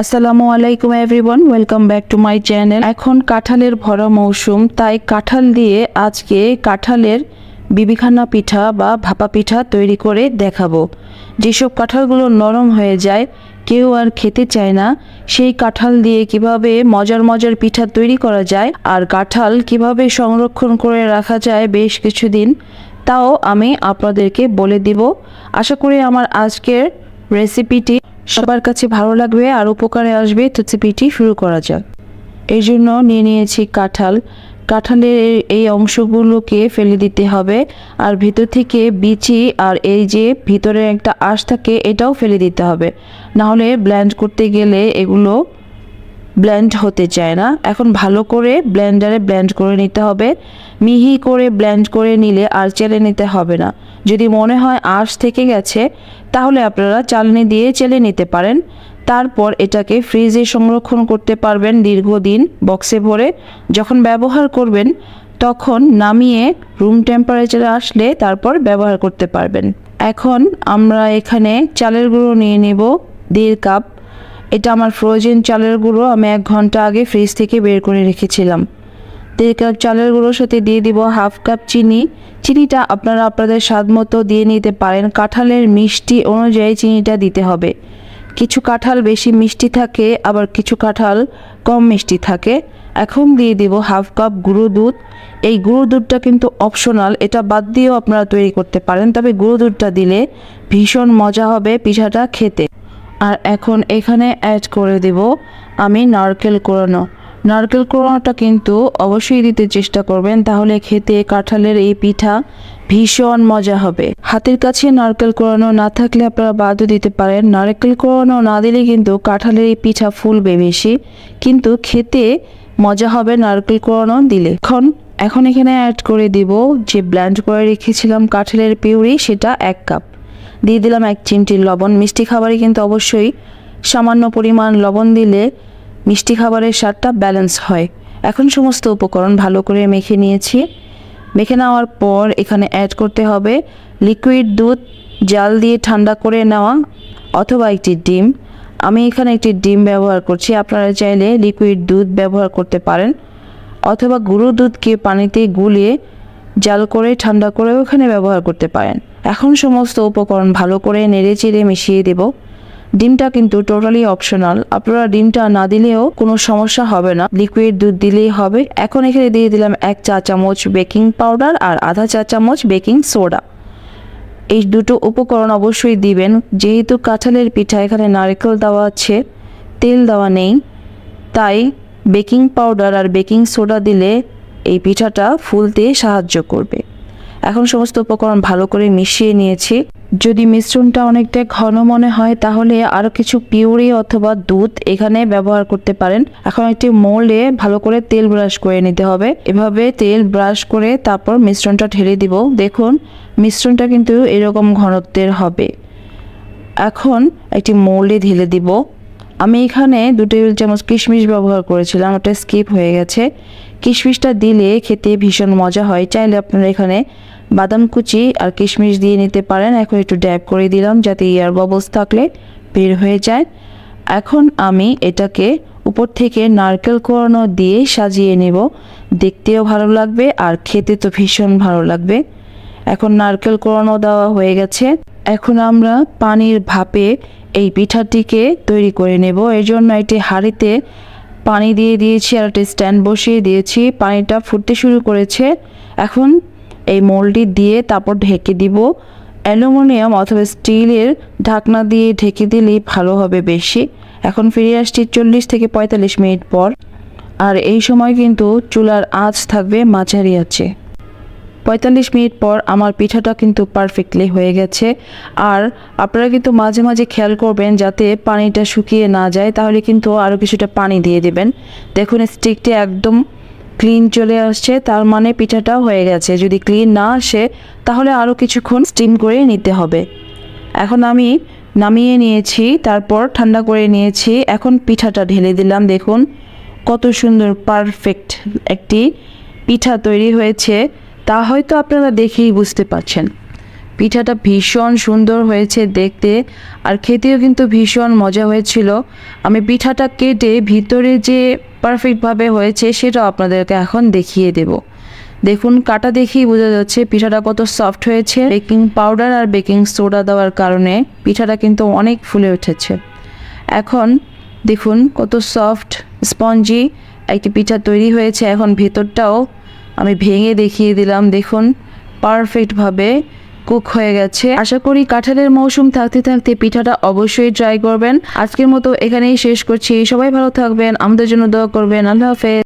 আসসালামু আলাইকুম everyone, welcome back to my channel. এখন কাঁঠালের ভরা মৌসুম, তাই কাঁঠাল দিয়ে আজকে কাঁঠালের বিবিখানা পিঠা বা ভাপা পিঠা তৈরি করে দেখাবো। যেসব কাঁঠালগুলো নরম হয়ে যায়, কেউ আর খেতে চায় না, সেই কাঁঠাল দিয়ে কীভাবে মজার মজার পিঠা তৈরি করা যায় আর কাঁঠাল কীভাবে সংরক্ষণ করে রাখা যায় বেশ কিছুদিন, তাও আমি আপনাদেরকে বলে দিব। আশা করি আমার আজকের রেসিপিটি সবার কাছে ভালো লাগবে আর উপকারে আসবে তো রেসিপিটি শুরু করা যাক। এই জন্য নিয়ে নিয়েছি কাঁঠাল। কাঁঠালের এই- এই অংশগুলোকে ফেলে দিতে হবে আর ভিতর থেকে বিচি আর এই যে ভিতরে একটা আঁশ থাকে এটাও ফেলে দিতে হবে। নাহলে ব্ল্যান্ড করতে গেলে এগুলো ব্লেন্ড হতে চায় না। এখন ভালো করে ব্লেন্ডারে ব্লেন্ড করে নিতে হবে। মিহি করে ব্লেন্ড করে নিলে আর চেলে নিতে হবে না। যদি মনে হয় আঁশ থেকে গেছে, তাহলে আপনারা চালনি দিয়ে চেলে নিতে পারেন। তারপর এটাকে ফ্রিজে সংরক্ষণ করতে পারবেন দীর্ঘদিন বক্সে ভরে। যখন ব্যবহার করবেন, তখন নামিয়ে রুম টেম্পারেচারে আসলে তারপর ব্যবহার করতে পারবেন। এখন আমরা এখানে চালের গুঁড়ো নিয়ে নেব। দেড় কাপ এটা আমার ফ্রোজেন চালের গুঁড়ো। আমি এক ঘণ্টা আগে ফ্রিজ থেকে বের করে রেখেছিলাম। দেড় কাপ চালের গুঁড়োর সাথে দিয়ে দিব হাফ কাপ চিনি। চিনিটা আপনারা আপনাদের স্বাদ মতো দিয়ে নিতে পারেন। কাঁঠালের মিষ্টি অনুযায়ী চিনিটা দিতে হবে। কিছু কাঁঠাল বেশি মিষ্টি থাকে, আবার কিছু কাঁঠাল কম মিষ্টি থাকে। এখন দিয়ে দিব হাফ কাপ গুঁড়ো দুধ। এই গুঁড়ো দুধটা কিন্তু অপশনাল, এটা বাদ দিয়েও আপনারা তৈরি করতে পারেন। তবে গুঁড়ো দুধটা দিলে ভীষণ মজা হবে পিঠাটা খেতে। আর এখন এখানে অ্যাড করে দেব আমি নারকেল কোরানো। নারকেল কোরানোটা কিন্তু অবশ্যই দিতে চেষ্টা করবেন, তাহলে খেতে কাঁঠালের এই পিঠা ভীষণ মজা হবে। হাতের কাছে নারকেল কোরানো না থাকলে আপনারা বাদও দিতে পারেন। নারকেল কোরানো না দিলে কিন্তু কাঁঠালের এই পিঠা ফুলবে বেশি, কিন্তু খেতে মজা হবে নারকেল কোরানো দিলে। এখন এখন এখানে অ্যাড করে দিব যে ব্ল্যান্ড করে রেখেছিলাম কাঁঠালের পিউরি, সেটা এক কাপ দিয়ে দিলাম এক চিমটি লবণ। মিষ্টি খাবারে কিন্তু অবশ্যই সামান্য পরিমাণ লবণ দিলে মিষ্টি খাবারের স্বাদটা ব্যালেন্স হয়। এখন সমস্ত উপকরণ ভালো করে মেখে নিয়েছি। মেখে নেওয়ার পর এখানে অ্যাড করতে হবে লিকুইড দুধ, জাল দিয়ে ঠান্ডা করে নেওয়া অথবা একটি ডিম। আমি এখানে একটি ডিম ব্যবহার করছি, আপনারা চাইলে লিকুইড দুধ ব্যবহার করতে পারেন। অথবা গুঁড়ো দুধকে পানিতে গুলিয়ে জাল করে ঠান্ডা করেও এখানে ব্যবহার করতে পারেন। এখন সমস্ত উপকরণ ভালো করে নেড়ে চেড়ে মিশিয়ে দেব। ডিমটা কিন্তু টোটালি অপশনাল আপনারা ডিমটা না দিলেও কোনো সমস্যা হবে না। লিকুইড দুধ দিলেই হবে। এখন এখানে দিয়ে দিলাম এক চা চামচ বেকিং পাউডার আর আধা চা চামচ বেকিং সোডা এই দুটো উপকরণ অবশ্যই দিবেন। যেহেতু কাঁঠালের পিঠা এখানে নারকেল দেওয়া আছে, তেল দেওয়া নেই, তাই বেকিং পাউডার আর বেকিং সোডা দিলে এই পিঠাটা ফুলতে সাহায্য করবে। এখন সমস্ত উপকরণ ভালো করে মিশিয়ে নিয়েছি। যদি মিশ্রণটা অনেকটা ঘন মনে হয়, তাহলে আরও কিছু পিউরি অথবা দুধ এখানে ব্যবহার করতে পারেন। এখন একটি মোল্ডে ভালো করে তেল ব্রাশ করে নিতে হবে। এভাবে তেল ব্রাশ করে তারপর মিশ্রণটা ঢেলে দিব। দেখুন, মিশ্রণটা কিন্তু এরকম ঘনত্বের হবে। এখন একটি মোল্ডে ঢেলে দিব। আমি এখানে দু টেবিল চামচ কিশমিশ ব্যবহার করেছিলাম, ওটা স্কিপ হয়ে গেছে। কিশমিশটা দিলে খেতে ভীষণ মজা হয়। চাইলে আপনারা এখানে বাদাম কুচি আর কিশমিশ দিয়ে নিতে পারেন। এখন একটু ড্যাব করে দিলাম যাতে এয়ার বাবলস থাকলে বের হয়ে যায়। এখন আমি এটাকে উপর থেকে নারকেল কোরানো দিয়ে সাজিয়ে নেব। দেখতেও ভালো লাগবে আর খেতে তো ভীষণ ভালো লাগবে। এখন নারকেল কোরানো দেওয়া হয়ে গেছে। এখন আমরা পানির ভাপে এই পিঠাটিকে তৈরি করে নেব। এর জন্য এটি হাঁড়িতে পানি দিয়ে দিয়েছি আর একটা স্ট্যান্ড বসিয়ে দিয়েছি। পানিটা ফুটতে শুরু করেছে। এখন এই মোলটি দিয়ে তারপর ঢেকে দিব। অ্যালুমিনিয়াম অথবা স্টিলের ঢাকনা দিয়ে ঢেকে দিলেই ভালো হবে বেশি। এখন ফিরে আসছি চল্লিশ থেকে পঁয়তাল্লিশ মিনিট পর। আর এই সময় কিন্তু চুলার আঁচ থাকবে মাঝারি আছে পঁয়তাল্লিশ মিনিট পর আমার পিঠাটা কিন্তু পারফেক্টলি হয়ে গেছে। আর আপনারা কিন্তু মাঝে মাঝে খেয়াল করবেন যাতে পানিটা শুকিয়ে না যায়, তাহলে কিন্তু আরও কিছুটা পানি দিয়ে দেবেন। দেখুন স্টিকটি একদম ক্লিন চলে আসছে, তার মানে পিঠাটাও হয়ে গেছে। যদি ক্লিন না আসে, তাহলে আরও কিছুক্ষণ স্টিম করে নিতে হবে। এখন আমি নামিয়ে নিয়েছি, তারপর ঠান্ডা করে নিয়েছি। এখন পিঠাটা ঢেলে দিলাম, দেখুন। কত সুন্দর পারফেক্ট একটি পিঠা তৈরি হয়েছে। তা হয়তো আপনারা দেখেই বুঝতে পারছেন। পিঠাটা ভীষণ সুন্দর হয়েছে দেখতে, আর খেতেও কিন্তু ভীষণ মজা হয়েছিল। আমি পিঠাটা কেটে ভিতরে যে পারফেক্টভাবে হয়েছে সেটাও আপনাদেরকে এখন দেখিয়ে দেব। দেখুন, কাটা দেখেই বোঝা যাচ্ছে পিঠাটা কত সফট হয়েছে। বেকিং পাউডার আর বেকিং সোডা দেওয়ার কারণে পিঠাটা কিন্তু অনেক ফুলে উঠেছে। এখন দেখুন, কত সফট স্পঞ্জি একটি পিঠা তৈরি হয়েছে। এখন ভেতরটাও আমি ভেঙে দেখিয়ে দিলাম, দেখুন পারফেক্টভাবে কুক হয়ে গেছে। আশা করি কাঁঠালের মৌসুম থাকতে থাকতে পিঠাটা অবশ্যই ট্রাই করবেন। আজকের মতো এখানেই শেষ করছি। সবাই ভালো থাকবেন, আমাদের জন্য দোয়া করবেন। আল্লাহ হাফেজ।